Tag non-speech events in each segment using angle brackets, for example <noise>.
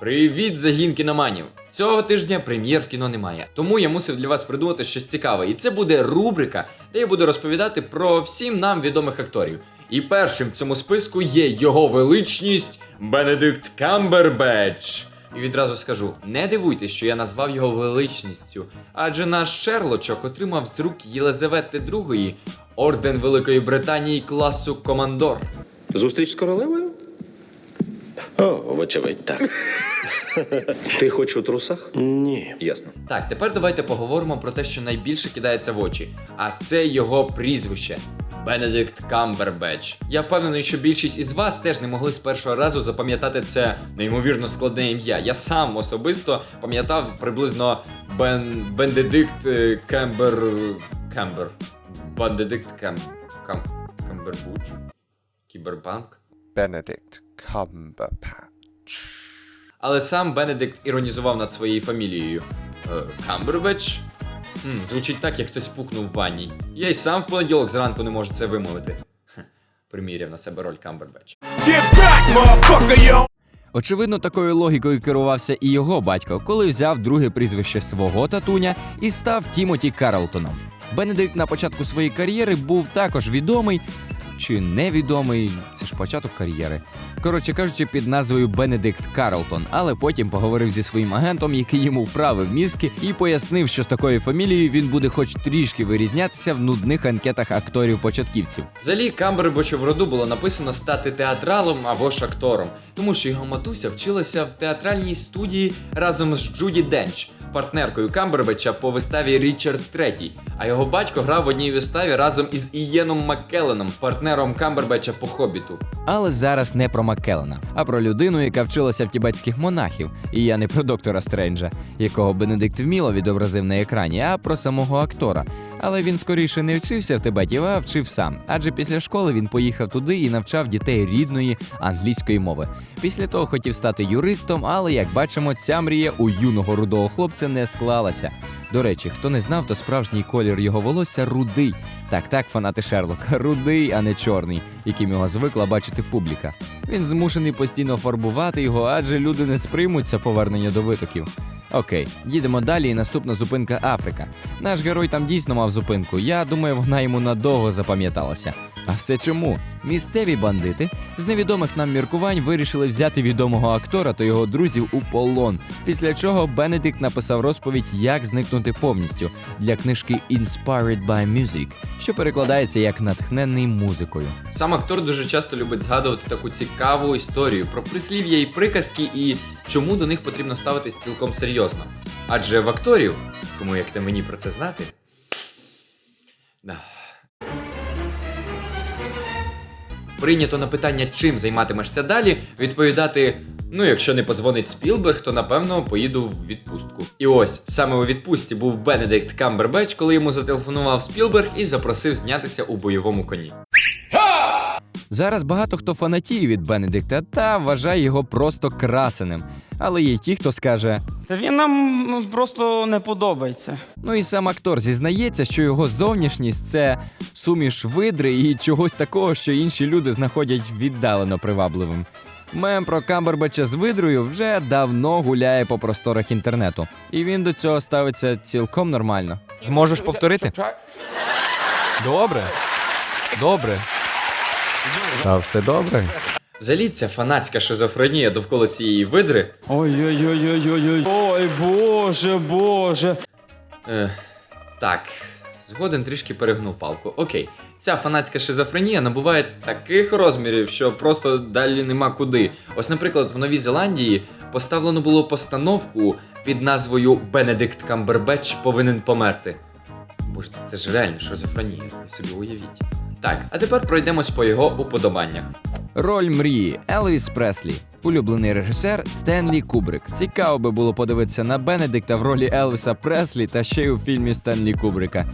Привіт, загін кіноманів! Цього тижня прем'єр в кіно немає, тому я мусив для вас придумати щось цікаве. І це буде рубрика, де я буду розповідати про всім нам відомих акторів. І першим в цьому списку є його величність Бенедикт Камбербетч. І відразу скажу: не дивуйтесь, що я назвав його величністю, адже наш Шерлочок отримав з рук Єлизавети II орден Великої Британії класу Командор. Зустріч з королевою? О, вочевидь, так. Ти хоч у трусах? Ні. Ясно. Так, тепер давайте поговоримо про те, що найбільше кидається в очі, а це його прізвище. Бенедикт Камбербеч. Я впевнений, що більшість із вас теж не могли з першого разу запам'ятати це неймовірно складне ім'я. Я сам особисто пам'ятав приблизно Бен... Бенедикт е, Кембер. Кембер. Бенедикт Кем... Кам... Камбербуч. Кібербанк. Benedict Cumberbatch. Але сам Бенедикт іронізував над своєю фамілією. Камбербеч? Хм, звучить так, як хтось пукнув в ванні. Я й сам в понеділок зранку не можу це вимовити. Хе, приміряв на себе роль Камбербеч. Очевидно, такою логікою керувався і його батько, коли взяв друге прізвище свого татуня і став Тімоті Карлтоном. Бенедикт на початку своєї кар'єри був також відомий чи невідомий, це ж початок кар'єри. Коротше кажучи, під назвою Бенедикт Карлтон, але потім поговорив зі своїм агентом, який йому вправив мізки, і пояснив, що з такою фамілією він буде хоч трішки вирізнятися в нудних анкетах акторів-початківців. Взагалі, Камбербечу в роду було написано стати театралом або ж актором, тому що його матуся вчилася в театральній студії разом з Джуді Денч, партнеркою Камбербеча по виставі Річард III, а його батько грав в одній виставі разом із Ієном Маккелленом, партнером Камбербеча по хобіту. Але зараз не про Маккеллена, а про людину, яка вчилася в тібетських монахів. І я не про доктора Стренджа, якого Бенедикт вміло відобразив на екрані, а про самого актора. Але він скоріше не вчився в Тибеті, а вчив сам. Адже після школи він поїхав туди і навчав дітей рідної англійської мови. Після того хотів стати юристом, але як бачимо, ця мрія у юного рудого хлопця не склалася. До речі, хто не знав, то справжній колір його волосся рудий. Так, так, фанати Шерлока, <laughs> рудий, а не чорний, яким його звикла бачити публіка. Він змушений постійно фарбувати його, адже люди не сприймуться повернення до витоків. Окей, їдемо далі. І наступна зупинка Африка. Наш герой там дійсно мав зупинку. Я думаю, вона йому надовго запам'яталася. А все чому? Місцеві бандити з невідомих нам міркувань вирішили взяти відомого актора та його друзів у полон. Після чого Бенедикт написав розповідь, як зникнути повністю для книжки Inspired by Music, що перекладається як натхнений музикою. Сам актор дуже часто любить згадувати таку цікаву історію про прислів'я і приказки, і чому до них потрібно ставитись цілком серйозно. Адже в акторів, кому як не мені про це знати. Да. Прийнято на питання, чим займатимешся далі, відповідати: ну, якщо не подзвонить Спілберг, то напевно поїду в відпустку. І ось саме у відпустці був Бенедикт Камбербеч, коли йому зателефонував Спілберг і запросив знятися у бойовому коні. Зараз багато хто фанатіє від Бенедикта та вважає його просто красеним. Але є ті, хто скаже: Та він нам просто не подобається. ну і сам актор зізнається, що його зовнішність це суміш видри і чогось такого, що інші люди знаходять віддалено привабливим. Мем про Камбербача з видрою вже давно гуляє по просторах інтернету, і він до цього ставиться цілком нормально. Зможеш повторити? Добре. Добре. Та все добре. Взагалі, ця фанатська шизофренія довкола цієї видри. Ой-ой-ой-ой-ой. Ой, боже, боже. Е, так, згоден трішки перегнув палку. Окей, ця фанатська шизофренія набуває таких розмірів, що просто далі нема куди. Ось, наприклад, в Новій Зеландії поставлено було постановку під назвою Бенедикт Камбербетч повинен померти. Боже, це ж реально шизофренія, ви собі уявіть. Так, а тепер пройдемось по його уподобаннях. Роль мрії Елвіс Преслі, улюблений режисер Стенлі Кубрик. Цікаво би було подивитися на Бенедикта в ролі Елвіса Преслі та ще й у фільмі Стенлі Кубрика.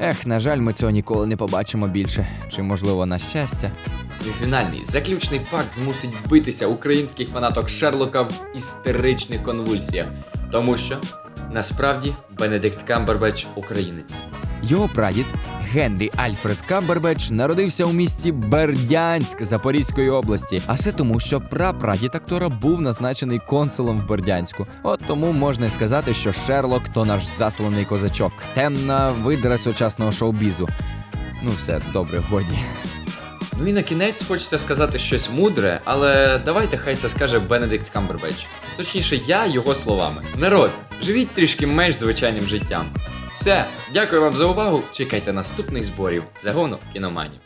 Ех, на жаль, ми цього ніколи не побачимо більше. Чи можливо на щастя? І фінальний заключний факт змусить битися українських фанаток Шерлока в істеричних конвульсіях. Тому що насправді Бенедикт Камбербеч українець. Його прадід Генрі Альфред Камбербеч народився у місті Бердянськ Запорізької області. А все тому, що прапрадід актора був назначений консулом в Бердянську. От тому можна сказати, що Шерлок то наш засланий козачок, темна видра сучасного шоу-бізу. Ну все, добре, годі. Ну і на кінець хочеться сказати щось мудре, але давайте хай це скаже Бенедикт Камбербеч. Точніше, я його словами. Народ, живіть трішки менш звичайним життям. Все, дякую вам за увагу. Чекайте наступних зборів загону кіноманів.